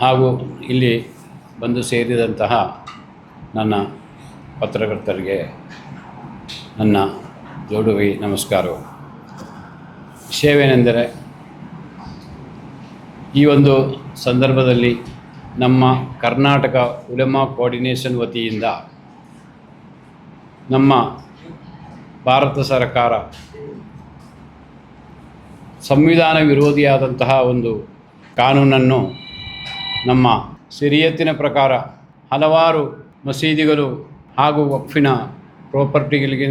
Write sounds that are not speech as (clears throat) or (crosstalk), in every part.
ಹಾಗೂ ಇಲ್ಲಿ ಬಂದು ಸೇರಿದಂತಹ ನನ್ನ ಪತ್ರಕರ್ತರಿಗೆ ನನ್ನ ಜೋಡುವಿ ನಮಸ್ಕಾರವು ವಿಷಯವೇನೆಂದರೆ, ಈ ಒಂದು ಸಂದರ್ಭದಲ್ಲಿ ನಮ್ಮ ಕರ್ನಾಟಕ ಉಲೆಮಾ ಕೋಆರ್ಡಿನೇಷನ್ ವತಿಯಿಂದ ನಮ್ಮ ಭಾರತ ಸರ್ಕಾರ ಸಂವಿಧಾನ ವಿರೋಧಿಯಾದಂತಹ ಒಂದು ಕಾನೂನನ್ನು ನಮ್ಮ ಸಿರಿಯತ್ತಿನ ಪ್ರಕಾರ ಹಲವಾರು ಮಸೀದಿಗಳು ಹಾಗೂ ವಕ್ಫಿನ ಪ್ರಾಪರ್ಟಿಗಳಿಗೆ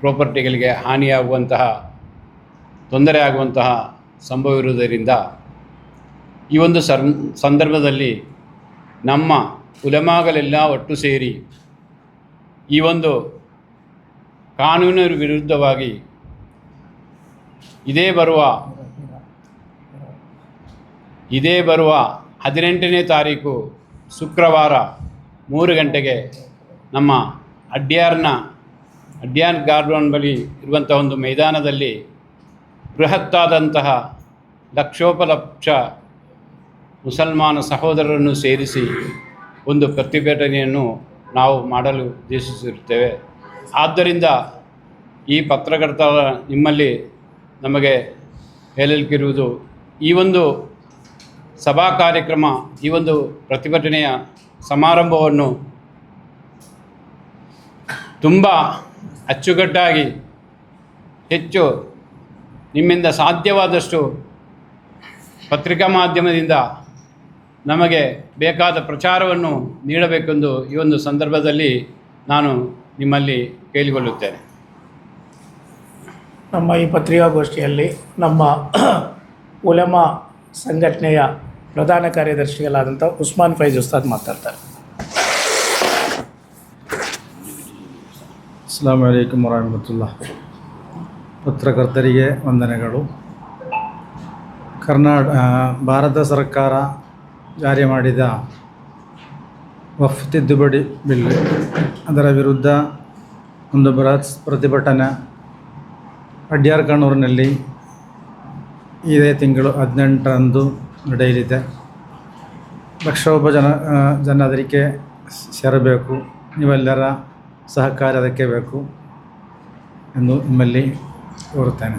ಪ್ರಾಪರ್ಟಿಗಳಿಗೆ ಹಾನಿಯಾಗುವಂತಹ ತೊಂದರೆ ಆಗುವಂತಹ ಸಂಭವ ಇರುವುದರಿಂದ ಈ ಒಂದು ಸರ್, ಸಂದರ್ಭದಲ್ಲಿ ನಮ್ಮ ಉಲಮಾಗಲೆಲ್ಲ ಒಟ್ಟು ಸೇರಿ ಈ ಒಂದು ಕಾನೂನಿನ ವಿರುದ್ಧವಾಗಿ ಇದೇ ಬರುವ ಇದೇ ಬರುವ ಹದಿನೆಂಟನೇ ತಾರೀಕು ಶುಕ್ರವಾರ ಮೂರು ಗಂಟೆಗೆ ನಮ್ಮ ಅಡ್ಯಾರ್ನ, ಅಡ್ಯಾರ್ ಗಾರ್ಡನ್ ಬಳಿ ಇರುವಂಥ ಒಂದು ಮೈದಾನದಲ್ಲಿ ಬೃಹತ್ತಾದಂತಹ ಲಕ್ಷೋಪಲಕ್ಷ ಮುಸಲ್ಮಾನ ಸಹೋದರರನ್ನು ಸೇರಿಸಿ ಒಂದು ಪ್ರತಿಭಟನೆಯನ್ನು ನಾವು ಮಾಡಲು ಉದ್ದೇಶಿಸಿರುತ್ತೇವೆ. ಆದ್ದರಿಂದ ಈ ಪತ್ರಕರ್ತರ ನಿಮ್ಮಲ್ಲಿ ನಮಗೆ ಹೇಳಲಿಕ್ಕಿರುವುದು ಈ ಒಂದು ಸಭಾ ಕಾರ್ಯಕ್ರಮ ಈ ಒಂದು ಪ್ರತಿಭಟನೆಯ ಸಮಾರಂಭವನ್ನು ತುಂಬ ಅಚ್ಚುಕಟ್ಟಾಗಿ ಹೆಚ್ಚು ನಿಮ್ಮಿಂದ ಸಾಧ್ಯವಾದಷ್ಟು ಪತ್ರಿಕಾ ಮಾಧ್ಯಮದಿಂದ ನಮಗೆ ಬೇಕಾದ ಪ್ರಚಾರವನ್ನು ನೀಡಬೇಕೆಂದು ಈ ಒಂದು ಸಂದರ್ಭದಲ್ಲಿ ನಾನು ನಿಮ್ಮಲ್ಲಿ ಕೇಳಿಕೊಳ್ಳುತ್ತೇನೆ. ನಮ್ಮ ಈ ಪತ್ರಿಕಾಗೋಷ್ಠಿಯಲ್ಲಿ ನಮ್ಮ (clears throat) ಉಲಮ ಸಂಘಟನೆಯ ಪ್ರಧಾನ ಕಾರ್ಯದರ್ಶಿಗಳಾದಂಥ ಉಸ್ಮಾನ್ ಫೈಜ್ ಉಸ್ತಾದ್ ಮಾತಾಡ್ತಾರೆ. ಅಸ್ಲಾಂ ವಲೈಕಮ್ ವರಹಮತುಲ್ಲ ಪತ್ರಕರ್ತರಿಗೆ ವಂದನೆಗಳು. ಕರ್ನಾಟ ಭಾರತ ಸರ್ಕಾರ ಜಾರಿ ಮಾಡಿದ ವಫ್ ತಿದ್ದುಪಡಿ ಬಿಲ್, ಅದರ ವಿರುದ್ಧ ಒಂದು ಬೃಹತ್ ಪ್ರತಿಭಟನೆ ಅಡ್ಯಾರ್ಕಣೂರಿನಲ್ಲಿ ಇದೇ ತಿಂಗಳು ಹದಿನೆಂಟರಂದು ನಡೆಯಲಿದೆ. ಲಕ್ಷೋಪ ಜನ ಜನ ಅದಕ್ಕೆ ಸೇರಬೇಕು. ನೀವೆಲ್ಲರ ಸಹಕಾರ ಅದಕ್ಕೆ ಬೇಕು ಎಂದು ನಿಮ್ಮಲ್ಲಿ ಕೋರುತ್ತೇನೆ.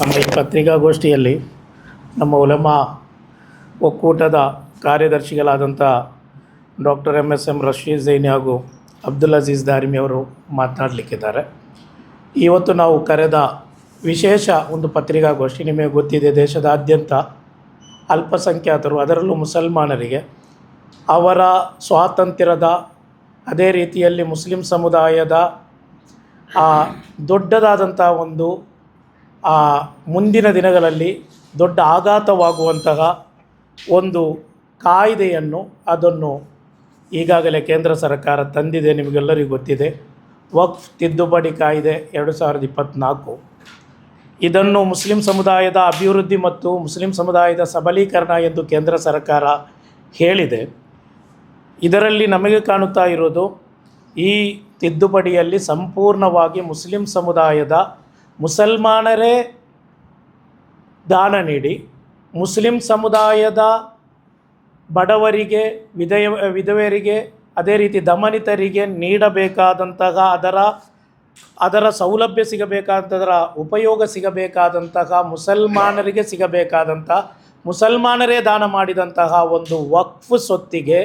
ನಮ್ಮ ಈ ಪತ್ರಿಕಾಗೋಷ್ಠಿಯಲ್ಲಿ ನಮ್ಮ ಉಲಮಾ ಒಕ್ಕೂಟದ ಕಾರ್ಯದರ್ಶಿಗಳಾದಂಥ doctor M S M Rasheed Zaini ಹಾಗೂ ಅಬ್ದುಲ್ ಅಜೀಜ್ ದಾರಿಮಿ ಅವರು ಮಾತನಾಡಲಿಕ್ಕಿದ್ದಾರೆ. ಇವತ್ತು ನಾವು ಕರೆದ ವಿಶೇಷ ಒಂದು ಪತ್ರಿಕಾಗೋಷ್ಠಿ, ನಿಮಗೆ ಗೊತ್ತಿದೆ, ದೇಶದಾದ್ಯಂತ ಅಲ್ಪಸಂಖ್ಯಾತರು, ಅದರಲ್ಲೂ ಮುಸಲ್ಮಾನರಿಗೆ ಅವರ ಸ್ವಾತಂತ್ರ್ಯದ ಅದೇ ರೀತಿಯಲ್ಲಿ ಮುಸ್ಲಿಂ ಸಮುದಾಯದ ಆ ದೊಡ್ಡದಾದಂಥ ಒಂದು ಆ ಮುಂದಿನ ದಿನಗಳಲ್ಲಿ ದೊಡ್ಡ ಆಘಾತವಾಗುವಂತಹ ಒಂದು ಕಾಯ್ದೆಯನ್ನು ಅದನ್ನು ಈಗಾಗಲೇ ಕೇಂದ್ರ ಸರ್ಕಾರ ತಂದಿದೆ, ನಿಮಗೆಲ್ಲರಿಗೂ ಗೊತ್ತಿದೆ. ವಕ್ಫ್ ತಿದ್ದುಪಡಿ ಕಾಯ್ದೆ ಎರಡು ಸಾವಿರದ ಇಪ್ಪತ್ತ್ನಾಲ್ಕು ಇದನ್ನು ಮುಸ್ಲಿಂ ಸಮುದಾಯದ ಅಭಿವೃದ್ಧಿ ಮತ್ತು ಮುಸ್ಲಿಂ ಸಮುದಾಯದ ಸಬಲೀಕರಣ ಎಂದು ಕೇಂದ್ರ ಸರ್ಕಾರ ಹೇಳಿದೆ. ಇದರಲ್ಲಿ ನಮಗೆ ಕಾಣುತ್ತಾ ಇರೋದು ಈ ತಿದ್ದುಪಡಿಯಲ್ಲಿ ಸಂಪೂರ್ಣವಾಗಿ ಮುಸ್ಲಿಂ ಸಮುದಾಯದ ಮುಸಲ್ಮಾನರೇ ದಾನ ನೀಡಿ, ಮುಸ್ಲಿಂ ಸಮುದಾಯದ ಬಡವರಿಗೆ ವಿಧಯ ವಿಧವೆಯರಿಗೆ, ಅದೇ ರೀತಿ ದಮನಿತರಿಗೆ ನೀಡಬೇಕಾದಂತಹ ಅದರ ಅದರ ಸೌಲಭ್ಯ ಸಿಗಬೇಕಾದದರ ಉಪಯೋಗ ಸಿಗಬೇಕಾದಂತಹ, ಮುಸಲ್ಮಾನರಿಗೆ ಸಿಗಬೇಕಾದಂಥ ಮುಸಲ್ಮಾನರೇ ದಾನ ಮಾಡಿದಂತಹ ಒಂದು ವಕ್ಫ್ ಸೊತ್ತಿಗೆ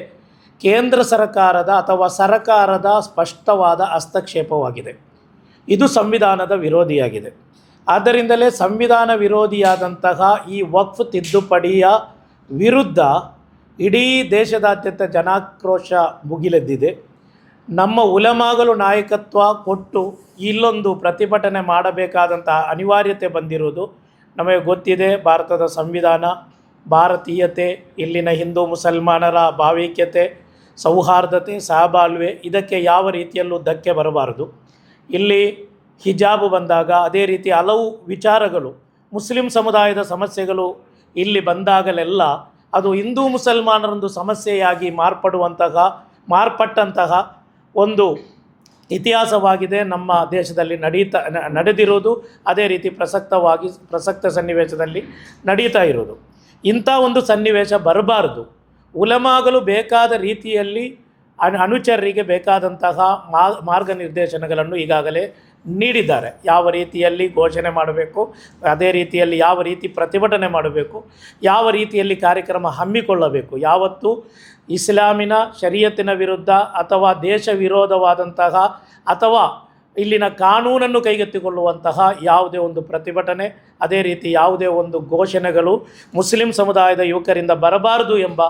ಕೇಂದ್ರ ಸರ್ಕಾರದ ಅಥವಾ ಸರಕಾರದ ಸ್ಪಷ್ಟವಾದ ಹಸ್ತಕ್ಷೇಪವಾಗಿದೆ. ಇದು ಸಂವಿಧಾನದ ವಿರೋಧಿಯಾಗಿದೆ. ಆದ್ದರಿಂದಲೇ ಸಂವಿಧಾನ ವಿರೋಧಿಯಾದಂತಹ ಈ ವಕ್ಫ್ ತಿದ್ದುಪಡಿಯ ವಿರುದ್ಧ ಇಡೀ ದೇಶದಾದ್ಯಂತ ಜನಾಕ್ರೋಶ ಮುಗಿಲೆದ್ದಿದೆ. ನಮ್ಮ ಉಲಮಾಗಲು ನಾಯಕತ್ವ ಕೊಟ್ಟು ಇಲ್ಲೊಂದು ಪ್ರತಿಭಟನೆ ಮಾಡಬೇಕಾದಂತಹ ಅನಿವಾರ್ಯತೆ ಬಂದಿರುವುದು ನಮಗೆ ಗೊತ್ತಿದೆ. ಭಾರತದ ಸಂವಿಧಾನ, ಭಾರತೀಯತೆ, ಇಲ್ಲಿನ ಹಿಂದೂ ಮುಸಲ್ಮಾನರ ಭಾವೈಕ್ಯತೆ, ಸೌಹಾರ್ದತೆ, ಸಹಬಾಳ್ವೆ ಇದಕ್ಕೆ ಯಾವ ರೀತಿಯಲ್ಲೂ ಧಕ್ಕೆ ಬರಬಾರದು. ಇಲ್ಲಿ ಹಿಜಾಬ್ ಬಂದಾಗ ಅದೇ ರೀತಿ ಹಲವು ವಿಚಾರಗಳು, ಮುಸ್ಲಿಂ ಸಮುದಾಯದ ಸಮಸ್ಯೆಗಳು ಇಲ್ಲಿ ಬಂದಾಗಲೆಲ್ಲ ಅದು ಹಿಂದೂ ಮುಸಲ್ಮಾನರೊಂದು ಸಮಸ್ಯೆಯಾಗಿ ಮಾರ್ಪಡುವಂತಹ, ಮಾರ್ಪಟ್ಟಂತಹ ಒಂದು ಇತಿಹಾಸವಾಗಿದೆ. ನಮ್ಮ ದೇಶದಲ್ಲಿ ನಡೀತಾ ನಡೆದಿರೋದು ಅದೇ ರೀತಿ ಪ್ರಸಕ್ತವಾಗಿ, ಪ್ರಸಕ್ತ ಸನ್ನಿವೇಶದಲ್ಲಿ ನಡೀತಾ ಇರೋದು ಇಂಥ ಒಂದು ಸನ್ನಿವೇಶ ಬರಬಾರ್ದು. ಉಲಮಾಗಲು ಬೇಕಾದ ರೀತಿಯಲ್ಲಿ ಅನು, ಅನುಚರರಿಗೆ ಬೇಕಾದಂತಹ ಮಾರ್ಗ ನಿರ್ದೇಶನಗಳನ್ನು ಈಗಾಗಲೇ ನೀಡಿದ್ದಾರೆ. ಯಾವ ರೀತಿಯಲ್ಲಿ ಘೋಷಣೆ ಮಾಡಬೇಕು, ಅದೇ ರೀತಿಯಲ್ಲಿ ಯಾವ ರೀತಿ ಪ್ರತಿಭಟನೆ ಮಾಡಬೇಕು, ಯಾವ ರೀತಿಯಲ್ಲಿ ಕಾರ್ಯಕ್ರಮ ಹಮ್ಮಿಕೊಳ್ಳಬೇಕು, ಯಾವತ್ತು ಇಸ್ಲಾಮಿನ ಶರೀಯತ್ತಿನ ವಿರುದ್ಧ ಅಥವಾ ದೇಶ ವಿರೋಧವಾದಂತಹ ಅಥವಾ ಇಲ್ಲಿನ ಕಾನೂನನ್ನು ಕೈಗೆತ್ತಿಕೊಳ್ಳುವಂತಹ ಯಾವುದೇ ಒಂದು ಪ್ರತಿಭಟನೆ, ಅದೇ ರೀತಿ ಯಾವುದೇ ಒಂದು ಘೋಷಣೆಗಳು ಮುಸ್ಲಿಂ ಸಮುದಾಯದ ಯುವಕರಿಂದ ಬರಬಾರದು ಎಂಬ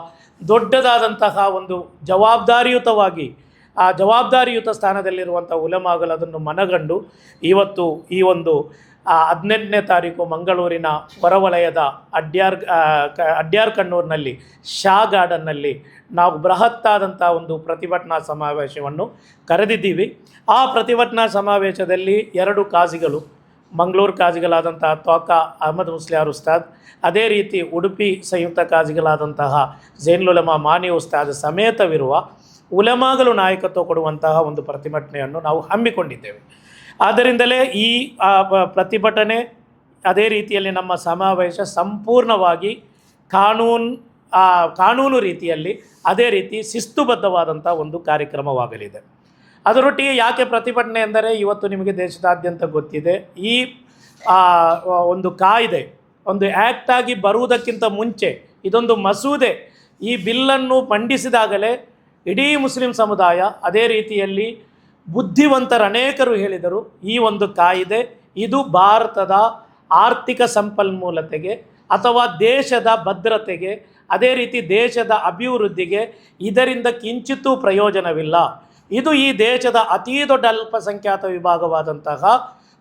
ದೊಡ್ಡದಾದಂತಹ ಒಂದು ಜವಾಬ್ದಾರಿಯುತವಾಗಿ ಆ ಜವಾಬ್ದಾರಿಯುತ ಸ್ಥಾನದಲ್ಲಿರುವಂಥ ಉಲಮಾಗಲು ಅದನ್ನು ಮನಗಂಡು ಇವತ್ತು ಈ ಒಂದು ಹದಿನೆಂಟನೇ ತಾರೀಕು ಮಂಗಳೂರಿನ ಹೊರವಲಯದ ಅಡ್ಯಾರ್ ಅಡ್ಯಾರ್ ಕಣ್ಣೂರಿನಲ್ಲಿ ಶಾ ಗಾರ್ಡನ್ನಲ್ಲಿ ನಾವು ಬೃಹತ್ತಾದಂಥ ಒಂದು ಪ್ರತಿಭಟನಾ ಸಮಾವೇಶವನ್ನು ಕರೆದಿದ್ದೀವಿ. ಆ ಪ್ರತಿಭಟನಾ ಸಮಾವೇಶದಲ್ಲಿ ಎರಡು ಕಾಜಿಗಳು, ಮಂಗಳೂರು ಕಾಜಿಗಳಾದಂತಹ ತ್ವಾಕಾ ಅಹಮದ್ ಮುಸ್ಲಿಯಾರ್ ಉಸ್ತಾದ್, ಅದೇ ರೀತಿ ಉಡುಪಿ ಸಂಯುಕ್ತ ಕಾಜಿಗಳಾದಂತಹ ಜೈನ್ಲುಲಮಾ ಮಾನಿ ಉಸ್ತಾದ್ ಸಮೇತವಿರುವ ಉಲಮಾಗಲು ನಾಯಕತ್ವ ಕೊಡುವಂತಹ ಒಂದು ಪ್ರತಿಭಟನೆಯನ್ನು ನಾವು ಹಮ್ಮಿಕೊಂಡಿದ್ದೇವೆ. ಆದ್ದರಿಂದಲೇ ಈ ಪ್ರತಿಭಟನೆ ಅದೇ ರೀತಿಯಲ್ಲಿ ನಮ್ಮ ಸಮಾವೇಶ ಸಂಪೂರ್ಣವಾಗಿ ಕಾನೂನು ಕಾನೂನು ರೀತಿಯಲ್ಲಿ ಅದೇ ರೀತಿ ಶಿಸ್ತುಬದ್ಧವಾದಂಥ ಒಂದು ಕಾರ್ಯಕ್ರಮವಾಗಲಿದೆ. ಅದರೊಟ್ಟಿಗೆ ಯಾಕೆ ಪ್ರತಿಭಟನೆ ಎಂದರೆ ಇವತ್ತು ನಿಮಗೆ ದೇಶದಾದ್ಯಂತ ಗೊತ್ತಿದೆ. ಈ ಒಂದು ಕಾಯ್ದೆ, ಒಂದು ಆ್ಯಕ್ಟಾಗಿ ಬರುವುದಕ್ಕಿಂತ ಮುಂಚೆ ಇದೊಂದು ಮಸೂದೆ ಈ ಬಿಲ್ಲನ್ನು ಮಂಡಿಸಿದಾಗಲೇ ಇಡೀ ಮುಸ್ಲಿಂ ಸಮುದಾಯ ಅದೇ ರೀತಿಯಲ್ಲಿ ಬುದ್ಧಿವಂತರ ಅನೇಕರು ಹೇಳಿದರು, ಈ ಒಂದು ಕಾಯಿದೆ ಇದು ಭಾರತದ ಆರ್ಥಿಕ ಸಂಪನ್ಮೂಲತೆಗೆ ಅಥವಾ ದೇಶದ ಭದ್ರತೆಗೆ, ಅದೇ ರೀತಿ ದೇಶದ ಅಭಿವೃದ್ಧಿಗೆ ಇದರಿಂದ ಕಿಂಚಿತ್ತೂ ಪ್ರಯೋಜನವಿಲ್ಲ. ಇದು ಈ ದೇಶದ ಅತೀ ದೊಡ್ಡ ಅಲ್ಪಸಂಖ್ಯಾತ ವಿಭಾಗವಾದಂತಹ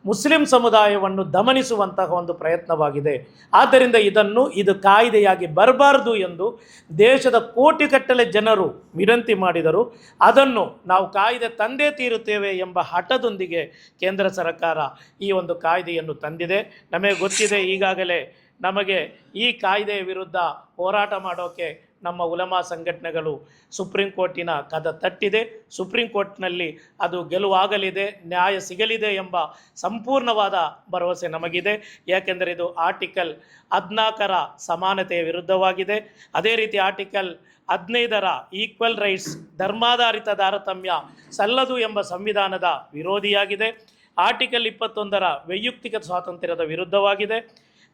ಮುಸ್ಲಿಂ ಸಮುದಾಯವನ್ನು ದಮನಿಸುವಂತಹ ಒಂದು ಪ್ರಯತ್ನವಾಗಿದೆ. ಆದ್ದರಿಂದ ಇದನ್ನು ಇದು ಕಾಯ್ದೆಯಾಗಿ ಬರಬಾರದು ಎಂದು ದೇಶದ ಕೋಟಿಗಟ್ಟಲೆ ಜನರು ವಿನಂತಿ ಮಾಡಿದರು. ಅದನ್ನು ನಾವು ಕಾಯ್ದೆ ತಂದೇ ತೀರುತ್ತೇವೆ ಎಂಬ ಹಠದೊಂದಿಗೆ ಕೇಂದ್ರ ಸರ್ಕಾರ ಈ ಒಂದು ಕಾಯ್ದೆಯನ್ನು ತಂದಿದೆ. ನಮಗೆ ಗೊತ್ತಿದೆ ಈಗಾಗಲೇ ನಮಗೆ ಈ ಕಾಯ್ದೆಯ ವಿರುದ್ಧ ಹೋರಾಟ ಮಾಡೋಕ್ಕೆ ನಮ್ಮ ಉಲಮಾ ಸಂಘಟನೆಗಳು ಸುಪ್ರೀಂ ಕೋರ್ಟಿನ ಕದ ತಟ್ಟಿದೆ. ಸುಪ್ರೀಂ ಕೋರ್ಟ್ನಲ್ಲಿ ಅದು ಗೆಲುವಾಗಲಿದೆ, ನ್ಯಾಯ ಸಿಗಲಿದೆ ಎಂಬ ಸಂಪೂರ್ಣವಾದ ಭರವಸೆ ನಮಗಿದೆ. ಯಾಕೆಂದರೆ ಇದು ಆರ್ಟಿಕಲ್ ಹದಿನಾಲ್ಕರ ಸಮಾನತೆಯ ವಿರುದ್ಧವಾಗಿದೆ. ಅದೇ ರೀತಿ ಆರ್ಟಿಕಲ್ ಹದಿನೈದರ ಈಕ್ವಲ್ ರೈಟ್ಸ್ ಧರ್ಮಾಧಾರಿತ ತಾರತಮ್ಯ ಸಲ್ಲದು ಎಂಬ ಸಂವಿಧಾನದ ವಿರೋಧಿಯಾಗಿದೆ. ಆರ್ಟಿಕಲ್ ಇಪ್ಪತ್ತೊಂದರ ವೈಯಕ್ತಿಕ ಸ್ವಾತಂತ್ರ್ಯದ ವಿರುದ್ಧವಾಗಿದೆ.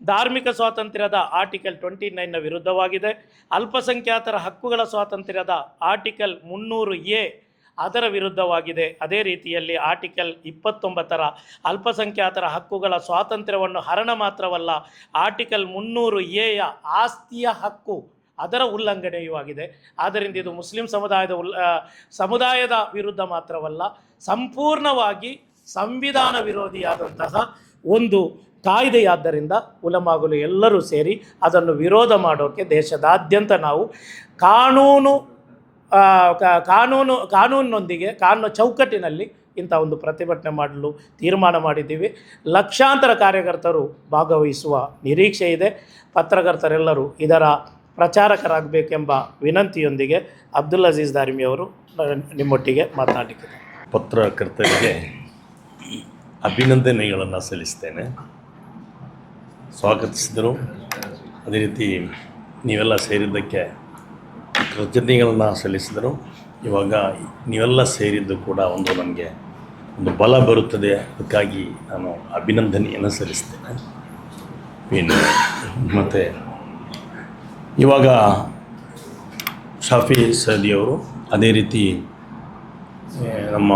ಧಾರ್ಮಿಕ ಸ್ವಾತಂತ್ರ್ಯದ ಆರ್ಟಿಕಲ್ ಟ್ವೆಂಟಿ ನೈನ್ನ ವಿರುದ್ಧವಾಗಿದೆ. ಅಲ್ಪಸಂಖ್ಯಾತರ ಹಕ್ಕುಗಳ ಸ್ವಾತಂತ್ರ್ಯದ ಆರ್ಟಿಕಲ್ ಮುನ್ನೂರು ಎ ಅದರ ವಿರುದ್ಧವಾಗಿದೆ. ಅದೇ ರೀತಿಯಲ್ಲಿ ಆರ್ಟಿಕಲ್ ಇಪ್ಪತ್ತೊಂಬತ್ತರ ಅಲ್ಪಸಂಖ್ಯಾತರ ಹಕ್ಕುಗಳ ಸ್ವಾತಂತ್ರ್ಯವನ್ನು ಹರಣ ಮಾತ್ರವಲ್ಲ, ಆರ್ಟಿಕಲ್ ಮುನ್ನೂರು ಎಯ ಆಸ್ತಿಯ ಹಕ್ಕು ಅದರ ಉಲ್ಲಂಘನೆಯೂ ಆಗಿದೆ. ಆದ್ದರಿಂದ ಇದು ಮುಸ್ಲಿಂ ಸಮುದಾಯದ ಉಲ್ ಸಮುದಾಯದ ವಿರುದ್ಧ ಮಾತ್ರವಲ್ಲ, ಸಂಪೂರ್ಣವಾಗಿ ಸಂವಿಧಾನ ವಿರೋಧಿಯಾದಂತಹ ಒಂದು ಕಾಯ್ದೆಯಾದ್ದರಿಂದ ಉಲಮಾಗಲು ಎಲ್ಲರೂ ಸೇರಿ ಅದನ್ನು ವಿರೋಧ ಮಾಡೋಕ್ಕೆ ದೇಶದಾದ್ಯಂತ ನಾವು ಕಾನೂನು ಕಾನೂನು, ಕಾನೂನಿನೊಂದಿಗೆ, ಕಾನೂನು ಚೌಕಟ್ಟಿನಲ್ಲಿ ಇಂಥ ಒಂದು ಪ್ರತಿಭಟನೆ ಮಾಡಲು ತೀರ್ಮಾನ ಮಾಡಿದ್ದೀವಿ. ಲಕ್ಷಾಂತರ ಕಾರ್ಯಕರ್ತರು ಭಾಗವಹಿಸುವ ನಿರೀಕ್ಷೆ ಇದೆ. ಪತ್ರಕರ್ತರೆಲ್ಲರೂ ಇದರ ಪ್ರಚಾರಕರಾಗಬೇಕೆಂಬ ವಿನಂತಿಯೊಂದಿಗೆ ಅಬ್ದುಲ್ ಅಜೀಜ್ ದಾರಿಮಿಯವರು ನಿಮ್ಮೊಟ್ಟಿಗೆ ಮಾತನಾಡಿದ್ದಾರೆ ಪತ್ರಕರ್ತರಿಗೆ ಅಭಿನಂದನೆಗಳನ್ನು ಸಲ್ಲಿಸ್ತೇನೆ. ಸ್ವಾಗತಿಸಿದರು. ಅದೇ ರೀತಿ ನೀವೆಲ್ಲ ಸೇರಿದ್ದಕ್ಕೆ ಕೃತಜ್ಞತೆಗಳನ್ನು ಸಲ್ಲಿಸಿದರು. ಇವಾಗ ನೀವೆಲ್ಲ ಸೇರಿದ್ದು ಕೂಡ ಒಂದು ನನಗೆ ಒಂದು ಬಲ ಬರುತ್ತದೆ. ಅದಕ್ಕಾಗಿ ನಾನು ಅಭಿನಂದನೆಯನ್ನು ಸಲ್ಲಿಸ್ತೇನೆ. ಇನ್ನು ಮತ್ತು ಇವಾಗ ಶಾಫಿ ಸದಿಯವರು ಅದೇ ರೀತಿ ನಮ್ಮ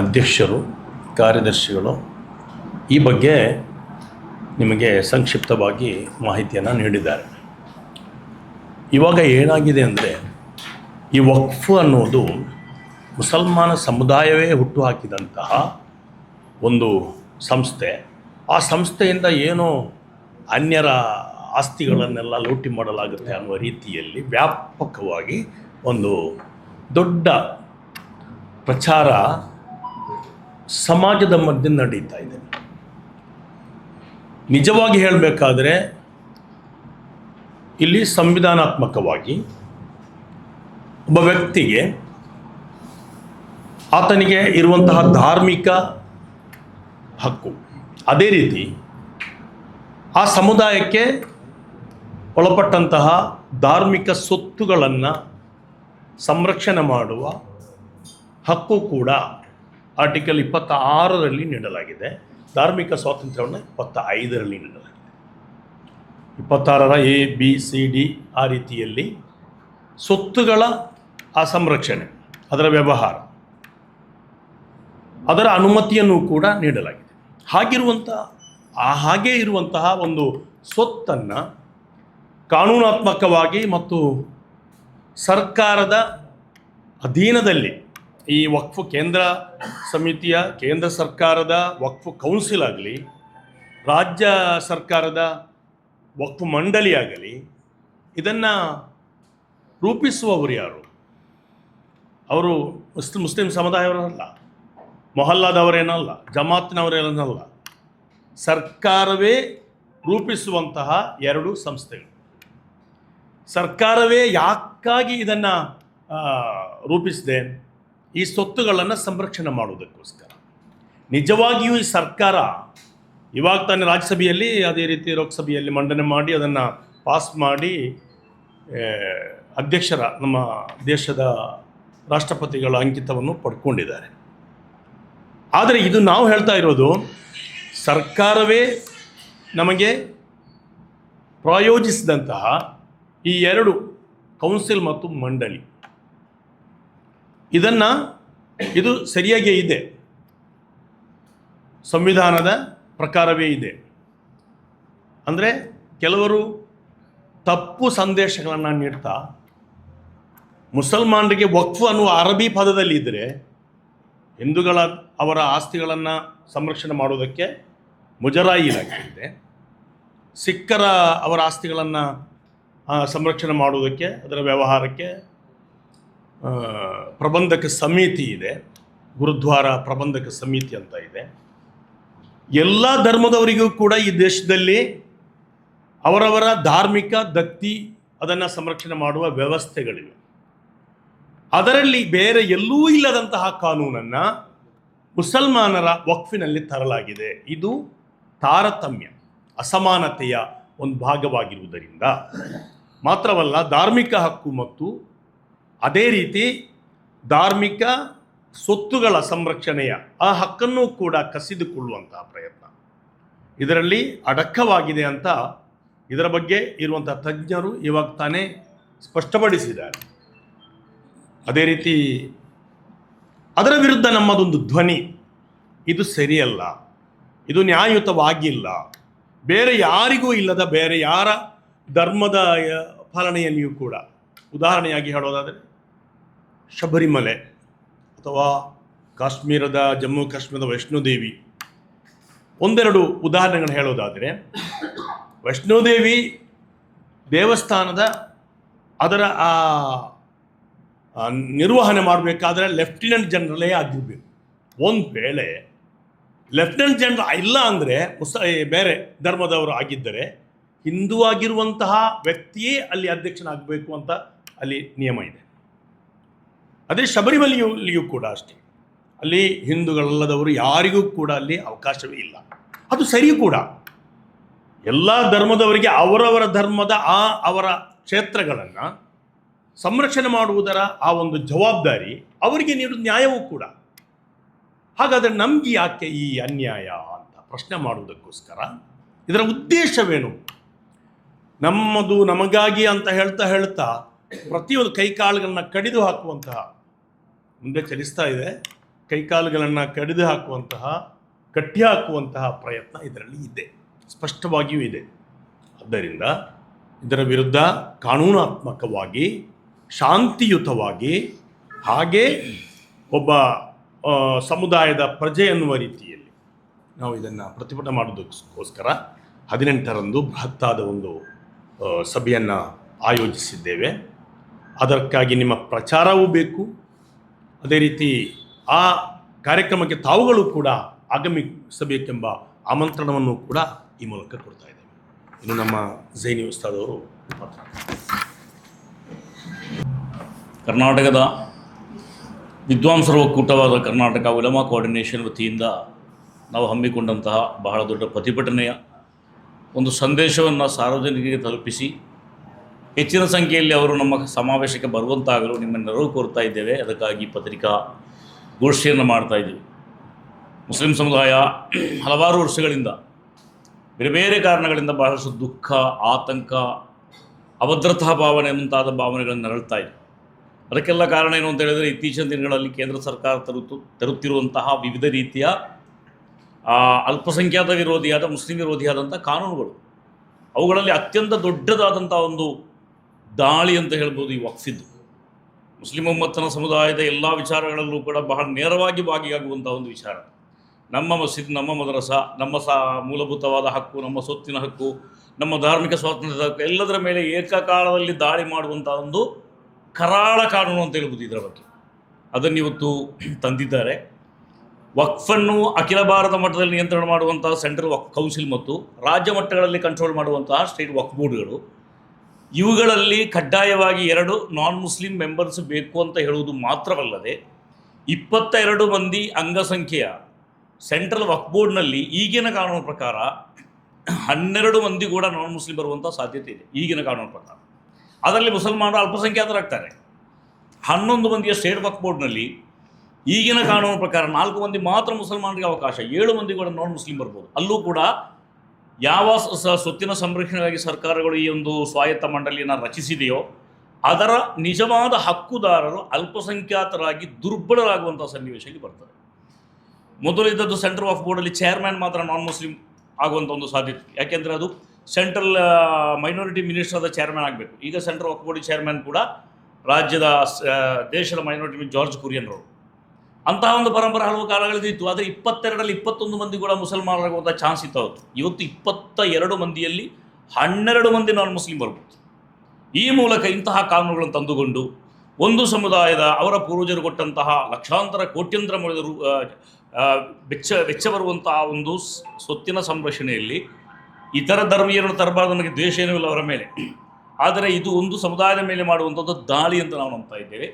ಅಧ್ಯಕ್ಷರು, ಕಾರ್ಯದರ್ಶಿಗಳು ಈ ಬಗ್ಗೆ ನಿಮಗೆ ಸಂಕ್ಷಿಪ್ತವಾಗಿ ಮಾಹಿತಿಯನ್ನು ನೀಡಿದ್ದಾರೆ. ಇವಾಗ ಏನಾಗಿದೆ ಅಂದರೆ, ಈ ವಕ್ಫ್ ಅನ್ನೋದು ಮುಸಲ್ಮಾನ ಸಮುದಾಯವೇ ಹುಟ್ಟುಹಾಕಿದಂತಹ ಒಂದು ಸಂಸ್ಥೆ. ಆ ಸಂಸ್ಥೆಯಿಂದ ಏನು ಅನ್ಯರ ಆಸ್ತಿಗಳನ್ನೆಲ್ಲ ಲೂಟಿ ಮಾಡಲಾಗುತ್ತೆ ಅನ್ನುವ ರೀತಿಯಲ್ಲಿ ವ್ಯಾಪಕವಾಗಿ ಒಂದು ದೊಡ್ಡ ಪ್ರಚಾರ ಸಮಾಜದ ಮಧ್ಯೆ ನಡೀತಾ ಇದೆ. ನಿಜವಾಗಿ ಹೇಳಬೇಕಾದ್ರೆ ಇಲ್ಲಿ ಸಂವಿಧಾನಾತ್ಮಕವಾಗಿ ಒಬ್ಬ ವ್ಯಕ್ತಿಗೆ ಆತನಿಗೆ ಇರುವಂತಹ ಧಾರ್ಮಿಕ ಹಕ್ಕು. ಅದೇ ರೀತಿ ಆ ಸಮುದಾಯಕ್ಕೆ ಒಳಪಟ್ಟಂತಹ ಧಾರ್ಮಿಕ ಸ್ವತ್ತುಗಳನ್ನು ಸಂರಕ್ಷಣೆ ಮಾಡುವ ಹಕ್ಕು ಕೂಡ ಆರ್ಟಿಕಲ್ ಇಪ್ಪತ್ತ ಆರರಲ್ಲಿ ನೀಡಲಾಗಿದೆ. ಧಾರ್ಮಿಕ ಸ್ವಾತಂತ್ರ್ಯವನ್ನು ಇಪ್ಪತ್ತ ಐದರಲ್ಲಿ ನೀಡಲಾಗಿದೆ. ಇಪ್ಪತ್ತಾರರ ಎ ಬಿ ಸಿ ಡಿ ಆ ರೀತಿಯಲ್ಲಿ ಸ್ವತ್ತುಗಳ ಆ ಸಂರಕ್ಷಣೆ ಅದರ ವ್ಯವಹಾರ, ಅದರ ಅನುಮತಿಯನ್ನು ಕೂಡ ನೀಡಲಾಗಿದೆ. ಹಾಗಿರುವಂಥ ಹಾಗೇ ಇರುವಂತಹ ಒಂದು ಸ್ವತ್ತನ್ನು ಕಾನೂನಾತ್ಮಕವಾಗಿ ಮತ್ತು ಸರ್ಕಾರದ ಅಧೀನದಲ್ಲಿ ಈ ವಕ್ಫ್ ಕೇಂದ್ರ ಸಮಿತಿಯ, ಕೇಂದ್ರ ಸರ್ಕಾರದ ವಕ್ಫ್ ಕೌನ್ಸಿಲ್ ಆಗಲಿ, ರಾಜ್ಯ ಸರ್ಕಾರದ ವಕ್ಫ್ ಮಂಡಳಿ ಆಗಲಿ, ಇದನ್ನು ರೂಪಿಸುವವರು ಯಾರು? ಅವರು ಮುಸ್ಲಿಂ ಮುಸ್ಲಿಂ ಸಮುದಾಯವರಲ್ಲ, ಮೊಹಲ್ಲಾದವರೇನಲ್ಲ, ಜಮಾತ್ನವರೇನಲ್ಲ, ಸರ್ಕಾರವೇ ರೂಪಿಸುವಂತಹ ಎರಡು ಸಂಸ್ಥೆಗಳು. ಸರ್ಕಾರವೇ ಯಾಕಾಗಿ ಇದನ್ನು ರೂಪಿಸಿದೆ? ಈ ಸ್ವತ್ತುಗಳನ್ನು ಸಂರಕ್ಷಣೆ ಮಾಡುವುದಕ್ಕೋಸ್ಕರ ನಿಜವಾಗಿಯೂ ಈ ಸರ್ಕಾರ ಇವಾಗ ತಾನೇ ರಾಜ್ಯಸಭೆಯಲ್ಲಿ ಅದೇ ರೀತಿ ಲೋಕಸಭೆಯಲ್ಲಿ ಮಂಡನೆ ಮಾಡಿ ಅದನ್ನು ಪಾಸ್ ಮಾಡಿ ಅಧ್ಯಕ್ಷರ ನಮ್ಮ ದೇಶದ ರಾಷ್ಟ್ರಪತಿಗಳ ಅಂಕಿತವನ್ನು ಪಡ್ಕೊಂಡಿದ್ದಾರೆ. ಆದರೆ ಇದು ನಾವು ಹೇಳ್ತಾ ಇರೋದು ಸರ್ಕಾರವೇ ನಮಗೆ ಪ್ರಾಯೋಜಿಸಿದಂತಹ ಈ ಎರಡು ಕೌನ್ಸಿಲ್ ಮತ್ತು ಮಂಡಳಿ ಇದನ್ನು ಇದು ಸರಿಯಾಗೇ ಇದೆ. ಸಂವಿಧಾನದ ಪ್ರಕಾರವೇ ಇದೆ. ಅಂದರೆ ಕೆಲವರು ತಪ್ಪು ಸಂದೇಶಗಳನ್ನು ನೀಡ್ತಾ, ಮುಸಲ್ಮಾನರಿಗೆ ವಕ್ಫ್ ಅನ್ನುವ ಅರಬಿ ಪದದಲ್ಲಿ ಇದ್ದರೆ ಹಿಂದೂಗಳ ಅವರ ಆಸ್ತಿಗಳನ್ನು ಸಂರಕ್ಷಣೆ ಮಾಡುವುದಕ್ಕೆ ಮುಜರಾಯಿ ಇಲಾಖೆ ಇದೆ. ಸಿಖ್ಖರ ಅವರ ಆಸ್ತಿಗಳನ್ನು ಸಂರಕ್ಷಣೆ ಮಾಡುವುದಕ್ಕೆ ಅದರ ವ್ಯವಹಾರಕ್ಕೆ ಪ್ರಬಂಧಕ ಸಮಿತಿ ಇದೆ. ಗುರುದ್ವಾರ ಪ್ರಬಂಧಕ ಸಮಿತಿ ಅಂತ ಇದೆ. ಎಲ್ಲ ಧರ್ಮದವರಿಗೂ ಕೂಡ ಈ ದೇಶದಲ್ಲಿ ಅವರವರ ಧಾರ್ಮಿಕ ದತ್ತಿ ಅದನ್ನು ಸಂರಕ್ಷಣೆ ಮಾಡುವ ವ್ಯವಸ್ಥೆಗಳಿವೆ. ಅದರಲ್ಲಿ ಬೇರೆ ಎಲ್ಲೂ ಇಲ್ಲದಂತಹ ಕಾನೂನನ್ನು ಮುಸಲ್ಮಾನರ ವಕ್ಫಿನಲ್ಲಿ ತರಲಾಗಿದೆ. ಇದು ತಾರತಮ್ಯ, ಅಸಮಾನತೆಯ ಒಂದು ಭಾಗವಾಗಿರುವುದರಿಂದ ಮಾತ್ರವಲ್ಲ, ಧಾರ್ಮಿಕ ಹಕ್ಕು ಮತ್ತು ಅದೇ ರೀತಿ ಧಾರ್ಮಿಕ ಸ್ವತ್ತುಗಳ ಸಂರಕ್ಷಣೆಯ ಆ ಹಕ್ಕನ್ನು ಕೂಡ ಕಸಿದುಕೊಳ್ಳುವಂತಹ ಪ್ರಯತ್ನ. ಇದರಲ್ಲಿ ಅಡಕವಾಗಿದೆ ಅಂತ ಇದರ ಬಗ್ಗೆ ಇರುವಂಥ ತಜ್ಞರು ಇವಾಗ ತಾನೇ ಸ್ಪಷ್ಟಪಡಿಸಿದ್ದಾರೆ. ಅದೇ ರೀತಿ ಅದರ ವಿರುದ್ಧ ನಮ್ಮದೊಂದು ಧ್ವನಿ, ಇದು ಸರಿಯಲ್ಲ, ಇದು ನ್ಯಾಯಯುತವಾಗಿಲ್ಲ, ಬೇರೆ ಯಾರಿಗೂ ಇಲ್ಲದ ಬೇರೆ ಯಾರ ಧರ್ಮದ ಪಾಲನೆಯಲ್ಲಿಯೂ ಕೂಡ. ಉದಾಹರಣೆಯಾಗಿ ಹೇಳೋದಾದರೆ ಶಬರಿಮಲೆ ಅಥವಾ ಕಾಶ್ಮೀರದ ಜಮ್ಮು ಕಾಶ್ಮೀರದ ವೈಷ್ಣೋದೇವಿ. ಒಂದೆರಡು ಉದಾಹರಣೆಗಳನ್ನು ಹೇಳೋದಾದರೆ, ವೈಷ್ಣೋದೇವಿ ದೇವಸ್ಥಾನದ ಅದರ ಆ ನಿರ್ವಹಣೆ ಮಾಡಬೇಕಾದ್ರೆ ಲೆಫ್ಟಿನೆಂಟ್ ಜನರಲೇ ಆಗಿರಬೇಕು. ಒಂದು ವೇಳೆ ಲೆಫ್ಟಿನೆಂಟ್ ಜನರಲ್ ಇಲ್ಲ ಅಂದರೆ ಮುಸ್ ಬೇರೆ ಧರ್ಮದವರು ಆಗಿದ್ದರೆ ಹಿಂದೂ ಆಗಿರುವಂತಹ ವ್ಯಕ್ತಿಯೇ ಅಲ್ಲಿ ಅಧ್ಯಕ್ಷನಾಗಬೇಕು ಅಂತ ಅಲ್ಲಿ ನಿಯಮ ಇದೆ. ಅದೇ ಶಬರಿಮಲೆಯಲ್ಲಿಯೂ ಕೂಡ ಅಷ್ಟೇ. ಅಲ್ಲಿ ಹಿಂದೂಗಳಲ್ಲದವರು ಯಾರಿಗೂ ಕೂಡ ಅಲ್ಲಿ ಅವಕಾಶವೇ ಇಲ್ಲ. ಅದು ಸರಿ ಕೂಡ. ಎಲ್ಲ ಧರ್ಮದವರಿಗೆ ಅವರವರ ಧರ್ಮದ ಆ ಅವರ ಕ್ಷೇತ್ರಗಳನ್ನು ಸಂರಕ್ಷಣೆ ಮಾಡುವುದರ ಆ ಒಂದು ಜವಾಬ್ದಾರಿ ಅವರಿಗೆ ನೀಡುವ ನ್ಯಾಯವೂ ಕೂಡ. ಹಾಗಾದರೆ ನಮ್ಗೆ ಯಾಕೆ ಈ ಅನ್ಯಾಯ ಅಂತ ಪ್ರಶ್ನೆ ಮಾಡುವುದಕ್ಕೋಸ್ಕರ ಇದರ ಉದ್ದೇಶವೇನು? ನಮ್ಮದು ನಮಗಾಗಿ ಅಂತ ಹೇಳ್ತಾ ಹೇಳ್ತಾ ಪ್ರತಿಯೊಂದು ಕೈಕಾಲುಗಳನ್ನ ಕಡಿದು ಹಾಕುವಂತಹ ಮುಂದೆ ಚಲಿಸ್ತಾ ಇದೆ. ಕೈಕಾಲುಗಳನ್ನು ಕಡಿದು ಹಾಕುವಂತಹ ಕಟ್ಟಿ ಹಾಕುವಂತಹ ಪ್ರಯತ್ನ ಇದರಲ್ಲಿ ಇದೆ. ಸ್ಪಷ್ಟವಾಗಿಯೂ ಇದೆ. ಆದ್ದರಿಂದ ಇದರ ವಿರುದ್ಧ ಕಾನೂನಾತ್ಮಕವಾಗಿ, ಶಾಂತಿಯುತವಾಗಿ, ಹಾಗೇ ಒಬ್ಬ ಸಮುದಾಯದ ಪ್ರಜೆ ಎನ್ನುವ ರೀತಿಯಲ್ಲಿ ನಾವು ಇದನ್ನು ಪ್ರತಿಭಟನೆ ಮಾಡೋದಕ್ಕೋಸ್ಕರ ಹದಿನೆಂಟರಂದು ಬೃಹತ್ತಾದ ಒಂದು ಸಭೆಯನ್ನು ಆಯೋಜಿಸಿದ್ದೇವೆ. ಅದಕ್ಕಾಗಿ ನಿಮ್ಮ ಪ್ರಚಾರವೂ ಬೇಕು. ಅದೇ ರೀತಿ ಆ ಕಾರ್ಯಕ್ರಮಕ್ಕೆ ತಾವುಗಳು ಕೂಡ ಆಗಮಿಸಬೇಕೆಂಬ ಆಮಂತ್ರಣವನ್ನು ಕೂಡ ಈ ಮೂಲಕ ಕೊಡ್ತಾ ಇದ್ದೇವೆ. ಇನ್ನು ನಮ್ಮ ಜೈನಿ ಉಸ್ತಾದವರು ಕರ್ನಾಟಕದ ವಿದ್ವಾಂಸರ ಒಕ್ಕೂಟವಾದ ಕರ್ನಾಟಕ ಉಲಮಾ ಕೋಆರ್ಡಿನೇಷನ್ ವತಿಯಿಂದ ನಾವು ಹಮ್ಮಿಕೊಂಡಂತಹ ಬಹಳ ದೊಡ್ಡ ಪ್ರತಿಭಟನೆಯ ಒಂದು ಸಂದೇಶವನ್ನು ಸಾರ್ವಜನಿಕರಿಗೆ ತಲುಪಿಸಿ ಹೆಚ್ಚಿನ ಸಂಖ್ಯೆಯಲ್ಲಿ ಅವರು ನಮ್ಮ ಸಮಾವೇಶಕ್ಕೆ ಬರುವಂತಾಗಲು ನಿಮ್ಮ ನೆರವು ಕೋರ್ತಾ ಇದ್ದೇವೆ. ಅದಕ್ಕಾಗಿ ಪತ್ರಿಕಾ ಗೋಷ್ಠಿಯನ್ನು ಮಾಡ್ತಾ ಇದ್ದೀವಿ. ಮುಸ್ಲಿಂ ಸಮುದಾಯ ಹಲವಾರು ವರ್ಷಗಳಿಂದ ಬೇರೆ ಬೇರೆ ಕಾರಣಗಳಿಂದ ಬಹಳಷ್ಟು ದುಃಖ, ಆತಂಕ, ಅಭದ್ರತಾ ಭಾವನೆ ಮುಂತಾದ ಭಾವನೆಗಳನ್ನು ನರಳ್ತಾ ಇದೆ. ಅದಕ್ಕೆಲ್ಲ ಕಾರಣ ಏನು ಅಂತ ಹೇಳಿದರೆ ಇತ್ತೀಚಿನ ದಿನಗಳಲ್ಲಿ ಕೇಂದ್ರ ಸರ್ಕಾರ ತರುತ್ತು, ತರುತ್ತಿರುವಂತಹ ವಿವಿಧ ರೀತಿಯ ಅಲ್ಪಸಂಖ್ಯಾತ ವಿರೋಧಿಯಾದ, ಮುಸ್ಲಿಂ ವಿರೋಧಿಯಾದಂಥ ಕಾನೂನುಗಳು. ಅವುಗಳಲ್ಲಿ ಅತ್ಯಂತ ದೊಡ್ಡದಾದಂಥ ಒಂದು ದಾಳಿ ಅಂತ ಹೇಳ್ಬೋದು ಈ ವಕ್ಫಿದ್ದು. ಮುಸ್ಲಿಂ ಒಮ್ಮತ್ತನ ಸಮುದಾಯದ ಎಲ್ಲ ವಿಚಾರಗಳಲ್ಲೂ ಕೂಡ ಬಹಳ ನೇರವಾಗಿ ಭಾಗಿಯಾಗುವಂಥ ಒಂದು ವಿಚಾರ. ನಮ್ಮ ಮಸೀದ್, ನಮ್ಮ ಮದರಸ, ನಮ್ಮ ಸಾ, ಮೂಲಭೂತವಾದ ಹಕ್ಕು, ನಮ್ಮ ಸೊತ್ತಿನ ಹಕ್ಕು, ನಮ್ಮ ಧಾರ್ಮಿಕ ಸ್ವಾತಂತ್ರ್ಯದ ಹಕ್ಕು ಎಲ್ಲದರ ಮೇಲೆ ಏಕಕಾಲದಲ್ಲಿ ದಾಳಿ ಮಾಡುವಂಥ ಒಂದು ಕರಾಳ ಕಾನೂನು ಅಂತ ಹೇಳ್ಬೋದು ಇದರ ಬಗ್ಗೆ. ಅದನ್ನು ಇವತ್ತು ತಂದಿದ್ದಾರೆ. ವಕ್ಫನ್ನು ಅಖಿಲ ಭಾರತ ಮಟ್ಟದಲ್ಲಿ ನಿಯಂತ್ರಣ ಮಾಡುವಂಥ ಸೆಂಟ್ರಲ್ ವಕ್, ಕೌನ್ಸಿಲ್ ಮತ್ತು ರಾಜ್ಯ ಮಟ್ಟಗಳಲ್ಲಿ ಕಂಟ್ರೋಲ್ ಮಾಡುವಂತಹ ಸ್ಟೇಟ್ ವಕ್ ಬೋರ್ಡ್ಗಳು ಇವುಗಳಲ್ಲಿ ಕಡ್ಡಾಯವಾಗಿ ಎರಡು ನಾನ್ ಮುಸ್ಲಿಂ ಮೆಂಬರ್ಸ್ ಬೇಕು ಅಂತ ಹೇಳುವುದು ಮಾತ್ರವಲ್ಲದೆ ಇಪ್ಪತ್ತ ಎರಡು ಮಂದಿ ಅಂಗಸಂಖ್ಯೆಯ ಸೆಂಟ್ರಲ್ ವಕ್ ಬೋರ್ಡ್ನಲ್ಲಿ ಈಗಿನ ಕಾನೂನು ಪ್ರಕಾರ ಹನ್ನೆರಡು ಮಂದಿ ಕೂಡ ನಾನ್ ಮುಸ್ಲಿಂ ಬರುವಂಥ ಸಾಧ್ಯತೆ ಇದೆ, ಈಗಿನ ಕಾನೂನು ಪ್ರಕಾರ. ಅದರಲ್ಲಿ ಮುಸಲ್ಮಾನರು ಅಲ್ಪಸಂಖ್ಯಾತರಾಗ್ತಾರೆ. ಹನ್ನೊಂದು ಮಂದಿಯ ಸ್ಟೇಟ್ ವಕ್ ಬೋರ್ಡ್ನಲ್ಲಿ ಈಗಿನ ಕಾನೂನು ಪ್ರಕಾರ ನಾಲ್ಕು ಮಂದಿ ಮಾತ್ರ ಮುಸಲ್ಮಾನರಿಗೆ ಅವಕಾಶ, ಏಳು ಮಂದಿ ಕೂಡ ನಾನ್ ಮುಸ್ಲಿಂ ಬರ್ಬೋದು. ಅಲ್ಲೂ ಕೂಡ ಯಾವ ಸ್ವತ್ತಿನ ಸಂರಕ್ಷಣೆಗಾಗಿ ಸರ್ಕಾರಗಳು ಈ ಒಂದು ಸ್ವಾಯತ್ತ ಮಂಡಳಿಯನ್ನು ರಚಿಸಿದೆಯೋ, ಅದರ ನಿಜವಾದ ಹಕ್ಕುದಾರರು ಅಲ್ಪಸಂಖ್ಯಾತರಾಗಿ ದುರ್ಬಲರಾಗುವಂಥ ಸನ್ನಿವೇಶಕ್ಕೆ ಬರ್ತದೆ. ಮೊದಲು ಇದ್ದದ್ದು ಸೆಂಟರ್ ಆಫ್ ಬೋರ್ಡಲ್ಲಿ ಚೇರ್ಮ್ಯಾನ್ ಮಾತ್ರ ನಾನ್ ಮುಸ್ಲಿಂ ಆಗುವಂಥ ಒಂದು ಸಾಧ್ಯತೆ ಯಾಕೆಂದರೆ ಅದು ಸೆಂಟ್ರಲ್ ಮೈನಾರಿಟಿ ಮಿನಿಸ್ಟರ್ದ ಆದ ಚೇರ್ಮ್ಯಾನ್ ಆಗಬೇಕು. ಈಗ ಸೆಂಟ್ರಲ್ ಆಫ್ ಬೋರ್ಡ್ ಚೇರ್ಮ್ಯಾನ್ ಕೂಡ ರಾಜ್ಯದ ದೇಶದ ಮೈನಾರಿಟಿ ಜಾರ್ಜ್ ಕುರಿಯನ್ರವರು ಅಂತಹ ಒಂದು ಪರಂಪರೆ ಹಲವು ಇತ್ತು. ಆದರೆ ಇಪ್ಪತ್ತೆರಡರಲ್ಲಿ ಇಪ್ಪತ್ತೊಂದು ಮಂದಿ ಕೂಡ ಮುಸಲ್ಮಾನರಾಗುವಂಥ ಚಾನ್ಸ್ ಇತ್ತು ಇವತ್ತು ಇಪ್ಪತ್ತ ಎರಡು ಮಂದಿಯಲ್ಲಿ ಹನ್ನೆರಡು ಮಂದಿ ನಾನ್ ಮುಸ್ಲಿಂ ಬರ್ಬೋದು. ಈ ಮೂಲಕ ಇಂತಹ ಕಾನೂನುಗಳನ್ನು ತಂದುಕೊಂಡು ಒಂದು ಸಮುದಾಯದ ಅವರ ಪೂರ್ವಜರು ಕೊಟ್ಟಂತಹ ಲಕ್ಷಾಂತರ ಕೋಟ್ಯಂತರ ಮೌಲ್ಯದ ಬೆಚ್ಚ ವೆಚ್ಚ ಬರುವಂತಹ ಒಂದು ಸ್ವತ್ತಿನ ಸಂರಕ್ಷಣೆಯಲ್ಲಿ ಇತರ ಧರ್ಮೀಯರನ್ನು ತರಬಾರ್ದು ನನಗೆ ದ್ವೇಷ ಏನೂ ಇಲ್ಲ ಅವರ ಮೇಲೆ. (clears throat) ಆದರೆ ಇದು ಒಂದು ಸಮುದಾಯದ ಮೇಲೆ ಮಾಡುವಂಥದ್ದು ದಾಳಿ ಅಂತ ನಾವು ನಂಬ್ತಾ ಇದ್ದೇವೆ.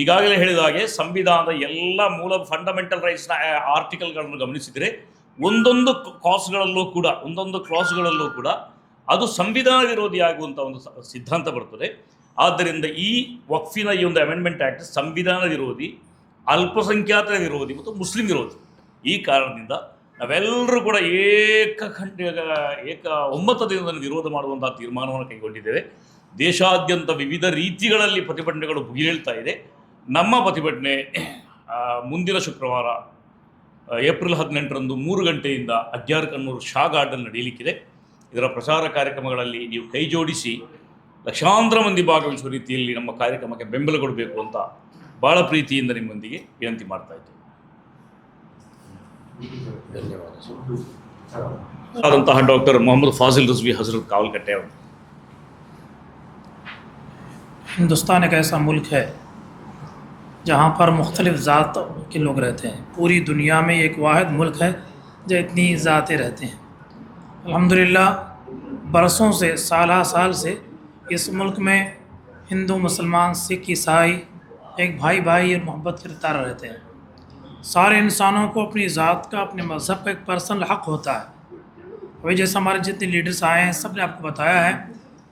ಈಗಾಗಲೇ ಹೇಳಿದ ಹಾಗೆ ಸಂವಿಧಾನದ ಎಲ್ಲ ಮೂಲ ಫಂಡಮೆಂಟಲ್ ರೈಟ್ಸ್ನ ಆರ್ಟಿಕಲ್ಗಳನ್ನು ಗಮನಿಸಿದರೆ ಒಂದೊಂದು ಕಾಸ್ಗಳಲ್ಲೂ ಕೂಡ, ಒಂದೊಂದು ಕ್ಲಾಸ್ಗಳಲ್ಲೂ ಕೂಡ ಅದು ಸಂವಿಧಾನ ವಿರೋಧಿ ಆಗುವಂಥ ಒಂದು ಸಿದ್ಧಾಂತ ಬರ್ತದೆ. ಆದ್ದರಿಂದ ಈ ವಕ್ಫಿನ ಈ ಒಂದು ಅಮೆಂಡ್ಮೆಂಟ್ ಆ್ಯಕ್ಟ್ ಸಂವಿಧಾನ ವಿರೋಧಿ, ಅಲ್ಪಸಂಖ್ಯಾತರ ವಿರೋಧಿ ಮತ್ತು ಮುಸ್ಲಿಂ ವಿರೋಧಿ. ಈ ಕಾರಣದಿಂದ ನಾವೆಲ್ಲರೂ ಕೂಡ ಏಕಖಂಡ ಏಕ ಒಮ್ಮತದಿಂದ ವಿರೋಧ ಮಾಡುವಂತಹ ತೀರ್ಮಾನವನ್ನು ಕೈಗೊಂಡಿದ್ದೇವೆ. ದೇಶಾದ್ಯಂತ ವಿವಿಧ ರೀತಿಗಳಲ್ಲಿ ಪ್ರತಿಭಟನೆಗಳು ಭುಗಿಲೇಳ್ತಾ ಇದೆ. ನಮ್ಮ ಪ್ರತಿಭಟನೆ ಆ, ಮುಂದಿನ ಶುಕ್ರವಾರ ಆ, ಏಪ್ರಿಲ್ ಹದಿನೆಂಟರಂದು ಮೂರು ಗಂಟೆಯಿಂದ ಅಜ್ಜಾರ್ ಕಣ್ಣೂರು ಶಾ ಗಾರ್ಡನ್ ನಡೆಯಲಿಕ್ಕಿದೆ ಇದರ ಪ್ರಚಾರ ಕಾರ್ಯಕ್ರಮಗಳಲ್ಲಿ ನೀವು ಕೈ ಜೋಡಿಸಿ ಲಕ್ಷಾಂತರ ಮಂದಿ ಭಾಗವಹಿಸುವ ರೀತಿಯಲ್ಲಿ ನಮ್ಮ ಕಾರ್ಯಕ್ರಮಕ್ಕೆ ಬೆಂಬಲ ಕೊಡಬೇಕು ಅಂತ ಭಾಳ ಪ್ರೀತಿಯಿಂದ ನಿಮ್ಮೊಂದಿಗೆ ವಿನಂತಿ ಮಾಡ್ತಾ ಇದ್ದೇವೆ ಆದಂತಹ ಡಾಕ್ಟರ್ ಮೊಹಮ್ಮದ್ ಫಾಜಿಲ್ ರಿಜ್ವಿ ಹಜರತ್ ಕಾವಲ್ಕಟ್ಟೆ ಅವರು हिंदुस्तान एक ऐसा मुल्क है جہاں پر مختلف ذات کے لوگ رہتے ہیں۔ پوری دنیا میں ایک واحد ملک ہے جو اتنی ذاتیں رہتے ہیں۔ الحمدللہ، برسوں سے، سالہ سال سے اس ملک میں ہندو، مسلمان، سکھ، عیسائی ایک بھائی بھائی اور محبت کرتا رہتے ہیں۔ سارے انسانوں کو اپنی ذات کا، اپنے مذہب کا ایک پرسنل حق ہوتا ہے۔ ابھی جیسے ہمارے جتنے لیڈرس آئے ہیں، سب نے آپ کو بتایا ہے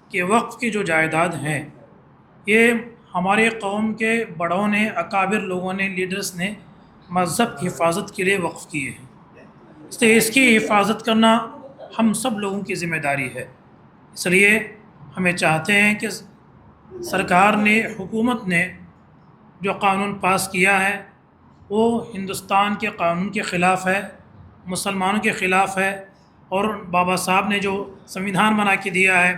کہ وقت کی جو جائیداد ہیں، یہ ہمارے قوم کے بڑوں نے، اکابر لوگوں نے، لیڈرز نے مذہب کی حفاظت کے لیے وقف کیے ہیں۔ اس لیے اس کی حفاظت کرنا ہم سب لوگوں کی ذمہ داری ہے۔ اس لیے ہمیں چاہتے ہیں کہ سرکار نے، حکومت نے جو قانون پاس کیا ہے، وہ ہندوستان کے قانون کے خلاف ہے، مسلمانوں کے خلاف ہے، اور بابا صاحب نے جو سنویدھان بنا کے دیا ہے،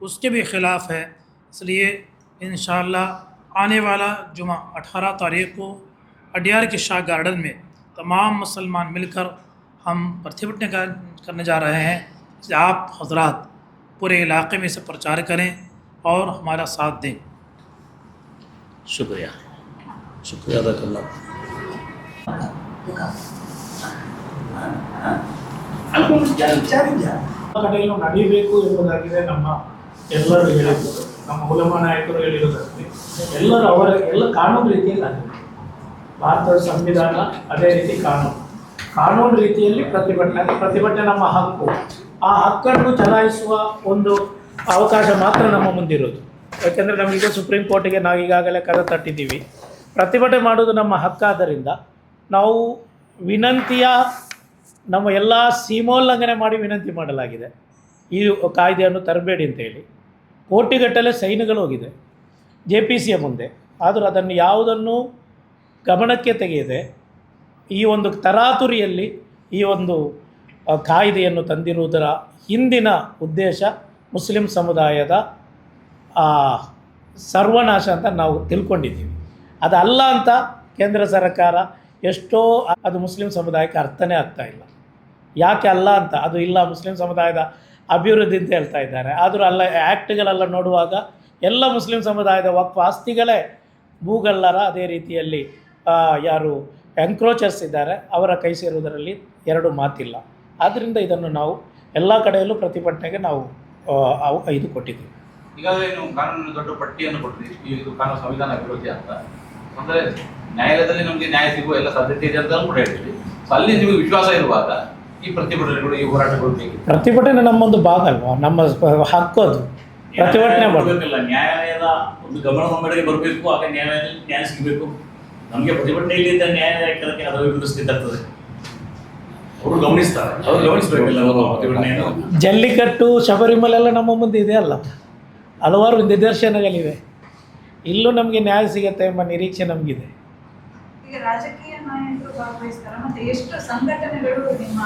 اس کے بھی خلاف ہے۔ اس لیے انشاءاللہ آنے والا جمعہ اٹھارہ تاریخ کو اڈیار کے شاہ گارڈن میں تمام مسلمان مل کر ہم پرتھوٹنے کا کرنے جا رہے ہیں۔ آپ حضرات پورے علاقے میں اسے پرچار کریں اور ہمارا ساتھ دیں۔ شکریہ۔ شکریہ۔ ادا کرنا ನಮ್ಮ ಉಲಮ ನಾಯಕರು ಹೇಳಿರುವುದರಲ್ಲಿ ಎಲ್ಲರೂ ಅವರ ಎಲ್ಲ ಕಾನೂನು ರೀತಿಯಲ್ಲಿ ಭಾರತದ ಸಂವಿಧಾನ ಅದೇ ರೀತಿ ಕಾನೂನು. ಕಾನೂನು ರೀತಿಯಲ್ಲಿ ಪ್ರತಿಭಟನೆ ಪ್ರತಿಭಟನೆ ನಮ್ಮ ಹಕ್ಕು. ಆ ಹಕ್ಕನ್ನು ಚಲಾಯಿಸುವ ಒಂದು ಅವಕಾಶ ಮಾತ್ರ ನಮ್ಮ ಮುಂದಿರೋದು. ಯಾಕೆಂದರೆ ನಮಗೆ ಸುಪ್ರೀಂ ಕೋರ್ಟಿಗೆ ನಾವು ಈಗಾಗಲೇ ಕದ ತಟ್ಟಿದ್ದೀವಿ. ಪ್ರತಿಭಟನೆ ಮಾಡೋದು ನಮ್ಮ ಹಕ್ಕಾದ್ದರಿಂದ ನಾವು ವಿನಂತಿಯ ನಮ್ಮ ಎಲ್ಲ ಸೀಮೋಲ್ಲಂಘನೆ ಮಾಡಿ ವಿನಂತಿ ಮಾಡಲಾಗಿದೆ. ಈ ಕಾಯ್ದೆಯನ್ನು ತರಬೇಡಿ ಅಂತೇಳಿ ಕೋಟಿಗಟ್ಟಲೆ ಸೈನ್ಯಗಳು ಹೋಗಿದೆ, ಜೆ ಪಿ ಸಿಯ ಮುಂದೆ. ಆದರೂ ಅದನ್ನು ಯಾವುದನ್ನು ಗಮನಕ್ಕೆ ತೆಗೆಯದೆ ಈ ಒಂದು ತರಾತುರಿಯಲ್ಲಿ ಈ ಒಂದು ಕಾಯ್ದೆಯನ್ನು ತಂದಿರುವುದರ ಹಿಂದಿನ ಉದ್ದೇಶ ಮುಸ್ಲಿಂ ಸಮುದಾಯದ ಸರ್ವನಾಶ ಅಂತ ನಾವು ತಿಳ್ಕೊಂಡಿದ್ದೀವಿ. ಅದಲ್ಲ ಅಂತ ಕೇಂದ್ರ ಸರ್ಕಾರ ಎಷ್ಟೋ, ಅದು ಮುಸ್ಲಿಂ ಸಮುದಾಯಕ್ಕೆ ಅರ್ಥನೇ ಆಗ್ತಾ ಇಲ್ಲ. ಯಾಕೆ ಅಲ್ಲ ಅಂತ? ಅದು ಇಲ್ಲ, ಮುಸ್ಲಿಂ ಸಮುದಾಯದ ಅಭಿವೃದ್ಧಿ ಅಂತ ಹೇಳ್ತಾ ಇದ್ದಾರೆ. ಆದರೂ ಅಲ್ಲ ಆ್ಯಕ್ಟ್ಗಳೆಲ್ಲ ನೋಡುವಾಗ ಎಲ್ಲ ಮುಸ್ಲಿಂ ಸಮುದಾಯದ ವಕ್ಫ್ ಆಸ್ತಿಗಳೇ ಭೂಗಳ್ಳರ ಅದೇ ರೀತಿಯಲ್ಲಿ ಯಾರು ಎಂಕ್ರೋಚರ್ಸ್ ಇದ್ದಾರೆ, ಅವರ ಕೈ ಸೇರುವುದರಲ್ಲಿ ಎರಡು ಮಾತಿಲ್ಲ. ಆದ್ದರಿಂದ ಇದನ್ನು ನಾವು ಎಲ್ಲ ಕಡೆಯಲ್ಲೂ ಪ್ರತಿಭಟನೆಗೆ ನಾವು ಇದು ಕೊಟ್ಟಿದ್ದೀವಿ. ಈಗಾಗಲೇ ನೀವು ಕಾನೂನಿನ ದೊಡ್ಡ ಪಟ್ಟಿಯನ್ನು ಕೊಟ್ಟಿದ್ದೀವಿ ಇದು ಕಾನೂನು ಸಂವಿಧಾನ ವಿರೋಧಿ ಅಂತ. ಅಂದರೆ ನ್ಯಾಯಾಲಯದಲ್ಲಿ ನಮಗೆ ನ್ಯಾಯ ಸಿಗುವ ಎಲ್ಲ ಸಾಧ್ಯತೆ ಇದೆ ಅಂತ ಕೂಡ ಹೇಳಿದ್ರಿ. ಅಲ್ಲಿ ನಿಮಗೆ ವಿಶ್ವಾಸ ಇರುವಾಗ ಈ ಪ್ರತಿಭಟನೆಗಳು ಈ ಹೋರಾಟಗಳು ಬೇಕಿದೆ ಪ್ರತಿಭಟನೆ ನಮ್ಮೊಂದು ಭಾಗ ಅಲ್ವಾ? ನಮ್ಮ ಹಕ್ಕು ಅದು ಪ್ರತಿಭಟನೆ ಮಾಡಬೇಕಲ್ಲ ನ್ಯಾಯಾಲಯದ ಒಂದು ಗಮನ ನಮ್ಮೆಡೆಗೆ ಬರಬೇಕು ಆಗ ನ್ಯಾಯಾಲಯದಲ್ಲಿ ನ್ಯಾಯ ಸಿಗಬೇಕು. ನಮಗೆ ಪ್ರತಿಭಟನೆಯಲ್ಲಿ ನ್ಯಾಯಾಲಯಕ್ಕೆ ಅದು ವಿರೋಧಿಸಲಿಕ್ಕಾಗ್ತದೆ ಅವರು ಗಮನಿಸ್ತಾರೆ. ಅವರು ಗಮನಿಸಬೇಕಲ್ಲ ಪ್ರತಿಭಟನೆಯನ್ನು. ಜಲ್ಲಿಕಟ್ಟು ಶಬರಿಮಲೆಲ್ಲ ನಮ್ಮ ಮುಂದೆ ಇದೆ ಅಲ್ಲ? ಹಲವಾರು ನಿದರ್ಶನಗಳಿವೆ. ಇಲ್ಲೂ ನಮಗೆ ನ್ಯಾಯ ಸಿಗತ್ತೆ ಎಂಬ ನಿರೀಕ್ಷೆ ನಮಗಿದೆ. ರಾಜಕೀಯ ಭಾಗವಹಿಸ್ತಾರೆ ಮತ್ತೆ ಎಷ್ಟು ಸಂಘಟನೆಗಳು ನಿಮ್ಮ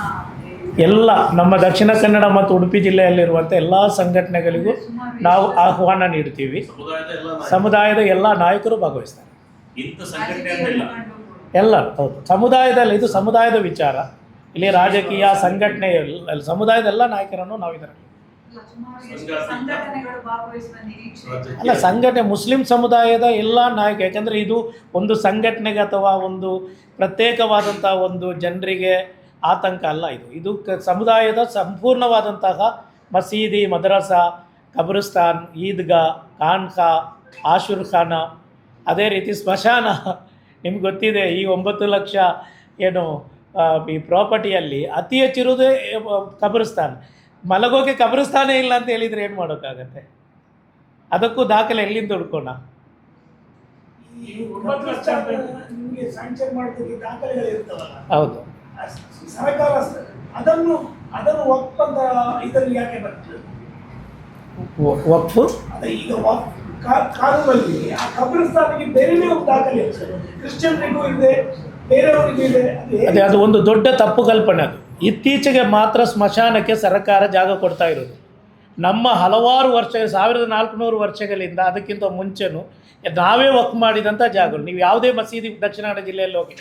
ಎಲ್ಲ ನಮ್ಮ ದಕ್ಷಿಣ ಕನ್ನಡ ಮತ್ತು ಉಡುಪಿ ಜಿಲ್ಲೆಯಲ್ಲಿರುವಂಥ ಎಲ್ಲ ಸಂಘಟನೆಗಳಿಗೂ ನಾವು ಆಹ್ವಾನ ನೀಡ್ತೀವಿ. ಸಮುದಾಯದ ಎಲ್ಲ ನಾಯಕರು. ಭಾಗವಹಿಸ್ತಾರೆ. ಸಂಘಟನೆ ಅಂತ ಇಲ್ಲ. ಎಲ್ಲ ಹೌದು. ಸಮುದಾಯದಲ್ಲಿ ಇದು ಸಮುದಾಯದ ವಿಚಾರ. ಇಲ್ಲಿ ರಾಜಕೀಯ ಸಂಘಟನೆ ಸಮುದಾಯದ ಎಲ್ಲ ನಾಯಕರನ್ನು ನಾವು ಇದರಲ್ಲಿ ಅಲ್ಲ ಸಂಘಟನೆ ಮುಸ್ಲಿಂ ಸಮುದಾಯದ ಎಲ್ಲ ನಾಯಕ ಯಾಕಂದರೆ ಇದು ಒಂದು ಸಂಘಟನೆಗೆ ಅಥವಾ ಒಂದು ಪ್ರತ್ಯೇಕವಾದಂಥ ಒಂದು ಜನರಿಗೆ ಆತಂಕ ಅಲ್ಲ ಇದು. ಇದು ಕ ಸಮುದಾಯದ ಸಂಪೂರ್ಣವಾದಂತಹ ಮಸೀದಿ ಮದ್ರಸಾ ಕಬ್ರಿಸ್ತಾನ್ ಈದ್ಗಾ ಖಾನ್ಖಾ ಆಶುರ್ ಖಾನ ಅದೇ ರೀತಿ ಸ್ಮಶಾನ. ನಿಮ್ಗೆ ಗೊತ್ತಿದೆ ಈ ಒಂಬತ್ತು ಲಕ್ಷ ಏನು ಈ ಪ್ರಾಪರ್ಟಿಯಲ್ಲಿ ಅತಿ ಹೆಚ್ಚಿರುವುದೇ ಕಬ್ರಿಸ್ತಾನ್. ಮಲಗೋಕೆ ಕಬ್ರಿಸ್ತಾನೇ ಇಲ್ಲ ಅಂತ ಹೇಳಿದರೆ ಏನು ಮಾಡೋಕ್ಕಾಗತ್ತೆ? ಅದಕ್ಕೂ ದಾಖಲೆ ಎಲ್ಲಿಂದ ಹುಡ್ಕೋಣ? ಹೌದು. ಆ ಕಬ್ರಸ್ಥಾನಕ್ಕೆ ಬೇರೆನೇ ಒಂದು ದಾಖಲೆ ಕ್ರಿಶ್ಚಿಯನ್ರಿಗೂ ಇದೆ ಬೇರೆಯವರಿಗೂ ಇದೆ ಅದೇ, ಅದು ಒಂದು ದೊಡ್ಡ ತಪ್ಪು ಕಲ್ಪನೆ ಅದು. ಇತ್ತೀಚೆಗೆ ಮಾತ್ರ ಸ್ಮಶಾನಕ್ಕೆ ಸರ್ಕಾರ ಜಾಗ ಕೊಡ್ತಾ ಇರೋದು. ನಮ್ಮ ಹಲವಾರು ವರ್ಷ, ಸಾವಿರದ ನಾಲ್ಕುನೂರು ವರ್ಷಗಳಿಂದ ಅದಕ್ಕಿಂತ ಮುಂಚೆನೂ ನಾವೇ ವಕ್ ಮಾಡಿದಂಥ ಜಾಗಗಳು. ನೀವು ಯಾವುದೇ ಮಸೀದಿ, ದಕ್ಷಿಣ ಕನ್ನಡ ಜಿಲ್ಲೆಯಲ್ಲಿ ಹೋಗಿ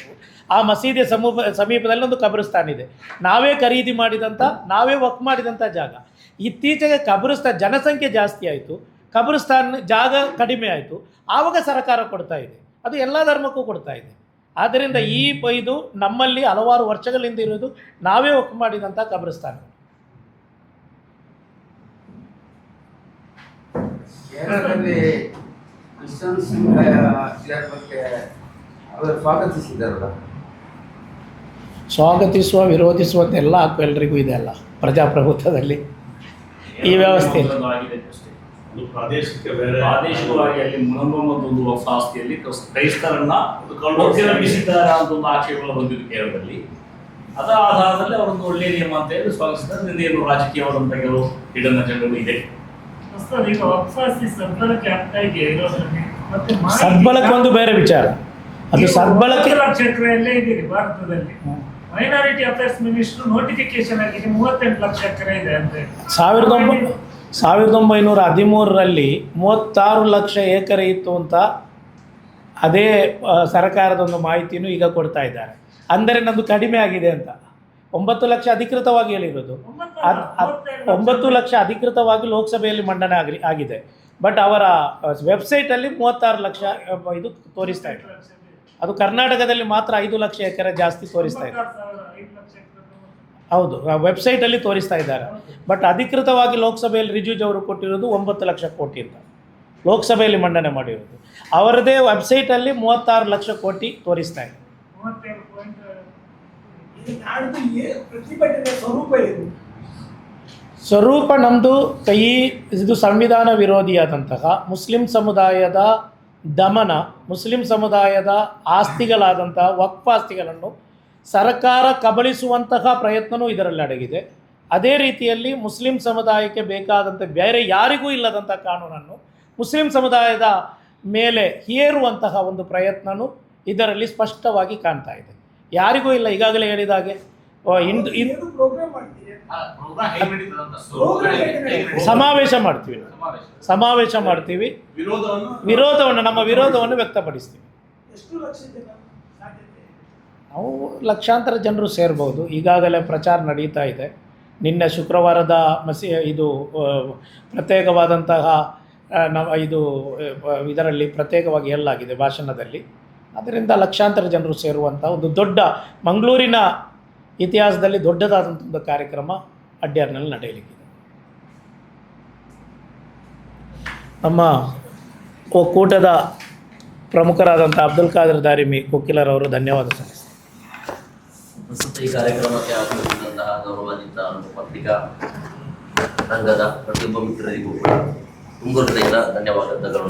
ಆ ಮಸೀದಿಯ ಸಮೂಪ, ಸಮೀಪದಲ್ಲಿ ಒಂದು ಕಬ್ರಿಸ್ತಾನ್ ಇದೆ. ನಾವೇ ಖರೀದಿ ಮಾಡಿದಂಥ ನಾವೇ ವಕ್ ಮಾಡಿದಂಥ ಜಾಗ. ಇತ್ತೀಚೆಗೆ ಕಬ್ರಿಸ್ತಾನ್ ಜನಸಂಖ್ಯೆ ಜಾಸ್ತಿ ಆಯಿತು. ಕಬ್ರಿಸ್ತಾನ್ ಜಾಗ ಕಡಿಮೆ ಆಯಿತು. ಆವಾಗ ಸರ್ಕಾರ ಕೊಡ್ತಾ ಇದೆ. ಅದು ಎಲ್ಲ ಧರ್ಮಕ್ಕೂ ಕೊಡ್ತಾ ಇದೆ. ಆದ್ದರಿಂದ ಈ ಪೈದು ನಮ್ಮಲ್ಲಿ ಹಲವಾರು ವರ್ಷಗಳಿಂದ ಇರೋದು ನಾವೇ ಒಕ್ಕು ಮಾಡಿದಂಥ ಕಬ್ರಿಸ್ತಾನ. ಕೇರಳದಲ್ಲಿ ಬಗ್ಗೆ ಅವರು ಸ್ವಾಗತಿಸಿದ್ದಾರಲ್ಲ? ಸ್ವಾಗತಿಸುವ ವಿರೋಧಿಸುವಂತೆಲ್ಲ ಹಕ್ಕು ಎಲ್ರಿಗೂ ಇದೆ ಅಲ್ಲ ಪ್ರಜಾಪ್ರಭುತ್ವದಲ್ಲಿ ಈ ವ್ಯವಸ್ಥೆ ಪ್ರಾದೇಶಿಕ ಬೇರೆ. ಪ್ರಾದೇಶಿಕವಾಗಿ ಅಲ್ಲಿ ಮುನಂಬ ಒಂದು ಹೊಸ ಆಸ್ತಿಯಲ್ಲಿ ಕ್ರೈಸ್- ಕ್ರೈಸ್ತರನ್ನ ಒತ್ತಿರಗಿಸಿದ್ದಾರೆ ಅಂತ ಒಂದು ಆಕ್ಷೇಪಗಳು ಬಂದಿದ್ದು ಕೇರಳದಲ್ಲಿ. ಅದರ ಆಧಾರದಲ್ಲಿ ಅವರೊಂದು ಒಳ್ಳೆಯ ನಿಯಮ ಅಂತ ಹೇಳಿ ಸ್ವಾಗತಿಸಿದ್ದಾರೆ. ಏನು ರಾಜಕೀಯವಾದಂಥ ಕೆಲವು ಹಿಡನ್ ಜನರು ಇದೆ. ಸದ್ಬಳಕೆ ಒಂದು ಬೇರೆ ವಿಚಾರ. ಅದು ಸದ್ಬಳಕೆ ಲಕ್ಷ ಇದ್ದೀರಿ ಭಾರತದಲ್ಲಿ. ಮೈನಾರಿಟಿ ಅಫೇರ್ಸ್ ಮಿನಿಸ್ಟರ್ ನೋಟಿಫಿಕೇಶನ್ ಆಗಿದೆ ಮೂವತ್ತೆಂಟು ಲಕ್ಷ ಎಕರೆ ಇದೆ ಅಂತ ಸಾವಿರದ ಒಂಬ ಸಾವಿರದ ಒಂಬೈನೂರ ಹದಿಮೂರರಲ್ಲಿ ಮೂವತ್ತಾರು ಲಕ್ಷ ಎಕರೆ ಇತ್ತು ಅಂತ ಅದೇ ಸರಕಾರದ ಒಂದು ಮಾಹಿತಿನೂ ಈಗ ಕೊಡ್ತಾ ಇದ್ದಾರೆ. ಅಂದರೆ ನಮ್ಮದು ಕಡಿಮೆ ಆಗಿದೆ ಅಂತ. ಒಂಬತ್ತು ಲಕ್ಷ ಅಧಿಕೃತವಾಗಿ ಹೇಳಿರೋದು. ಒಂಬತ್ತು ಲಕ್ಷ ಅಧಿಕೃತವಾಗಿ ಲೋಕಸಭೆಯಲ್ಲಿ ಮಂಡನೆ ಆಗಲಿ ಆಗಿದೆ. ಬಟ್ ಅವರ ವೆಬ್ಸೈಟಲ್ಲಿ ಮೂವತ್ತಾರು ಲಕ್ಷ ಇದು ತೋರಿಸ್ತಾ ಇದೆ ಅದು ಕರ್ನಾಟಕದಲ್ಲಿ ಮಾತ್ರ ಐದು ಲಕ್ಷ ಎಕರೆ ಜಾಸ್ತಿ ತೋರಿಸ್ತಾ ಇದೆ ಹೌದು ವೆಬ್ಸೈಟಲ್ಲಿ ತೋರಿಸ್ತಾ ಇದ್ದಾರೆ. ಬಟ್ ಅಧಿಕೃತವಾಗಿ ಲೋಕಸಭೆಯಲ್ಲಿ ರಿಜಿಜು ಅವರು ಕೊಟ್ಟಿರೋದು ಒಂಬತ್ತು ಲಕ್ಷ ಕೋಟಿ ಅಂತ. ಲೋಕಸಭೆಯಲ್ಲಿ ಮಂಡನೆ ಮಾಡಿರೋದು. ಅವರದೇ ವೆಬ್ಸೈಟಲ್ಲಿ ಮೂವತ್ತಾರು ಲಕ್ಷ ಕೋಟಿ ತೋರಿಸ್ತಾ ಇದೆ. ಸ್ವರೂಪ ನಮ್ಮದು ಕೈ ಇದು ಸಂವಿಧಾನ ವಿರೋಧಿಯಾದಂತಹ ಮುಸ್ಲಿಂ ಸಮುದಾಯದ ದಮನ ಮುಸ್ಲಿಂ ಸಮುದಾಯದ ಆಸ್ತಿಗಳಾದಂತಹ ವಕ್ಫ್ ಆಸ್ತಿಗಳನ್ನು ಸರ್ಕಾರ ಕಬಳಿಸುವಂತಹ ಪ್ರಯತ್ನವೂ ಇದರಲ್ಲಿ ಅಡಗಿದೆ. ಅದೇ ರೀತಿಯಲ್ಲಿ ಮುಸ್ಲಿಂ ಸಮುದಾಯಕ್ಕೆ ಬೇಕಾದಂಥ ಬೇರೆ ಯಾರಿಗೂ ಇಲ್ಲದಂಥ ಕಾನೂನನ್ನು ಮುಸ್ಲಿಂ ಸಮುದಾಯದ ಮೇಲೆ ಹೇರುವಂತಹ ಒಂದು ಪ್ರಯತ್ನವೂ ಇದರಲ್ಲಿ ಸ್ಪಷ್ಟವಾಗಿ ಕಾಣ್ತಾ ಇದೆ. ಯಾರಿಗೂ ಇಲ್ಲ ಈಗಾಗಲೇ ಹೇಳಿದ ಹಾಗೆ. ಇಂದು ಸಮಾವೇಶ ಮಾಡ್ತೀವಿ. ಸಮಾವೇಶ. ಸಮಾವೇಶ ಮಾಡ್ತೀವಿ. ವಿರೋಧವನ್ನು ವಿರೋಧವನ್ನು ನಮ್ಮ ವಿರೋಧವನ್ನು ವ್ಯಕ್ತಪಡಿಸ್ತೀವಿ ಎಷ್ಟು ಲಕ್ಷ ಜನ ಸಾಧ್ಯತೆ ಇದೆ? ನಾವು ಲಕ್ಷಾಂತರ ಜನರು ಸೇರ್ಬೋದು. ಈಗಾಗಲೇ ಪ್ರಚಾರ ನಡೀತಾ ಇದೆ. ನಿನ್ನೆ ಶುಕ್ರವಾರದ ಮಸಿ, ಇದು ಪ್ರತ್ಯೇಕವಾದಂತಹ ನಮ್ಮ ಇದು ಇದರಲ್ಲಿ ಪ್ರತ್ಯೇಕವಾಗಿ ಹೇಳಲಾಗಿದೆ ಭಾಷಣದಲ್ಲಿ. ಅದರಿಂದ ಲಕ್ಷಾಂತರ ಜನರು ಸೇರುವಂಥ ಒಂದು ದೊಡ್ಡ ಮಂಗಳೂರಿನ ಇತಿಹಾಸದಲ್ಲಿ ದೊಡ್ಡದಾದಂಥ ಒಂದು ಕಾರ್ಯಕ್ರಮ ಅಡ್ಯಾರ್ನಲ್ಲಿ ನಡೆಯಲಿಕ್ಕಿದೆ. ನಮ್ಮ ಒಕ್ಕೂಟದ ಪ್ರಮುಖರಾದಂಥ ಅಬ್ದುಲ್ ಖಾದರ್ ದಾರಿಮಿ ಕೊಕ್ಕಿಲರವರು, ಧನ್ಯವಾದ ಸಲ್ಲಿಸ್ತಾರೆ ಪ್ರಸ್ತುತ ಈ ಕಾರ್ಯಕ್ರಮಕ್ಕೆ ಆಗಮಿಸಿದಂತಹ ಗೌರವಾನ್ವಿತ ಪತ್ರಿಕಾ ರಂಗದ ಪ್ರತಿಯೊಬ್ಬ ಮಿತ್ರರಿಗೂ ಕೂಡ ತುಂಬ ಧನ್ಯವಾದಗಳು.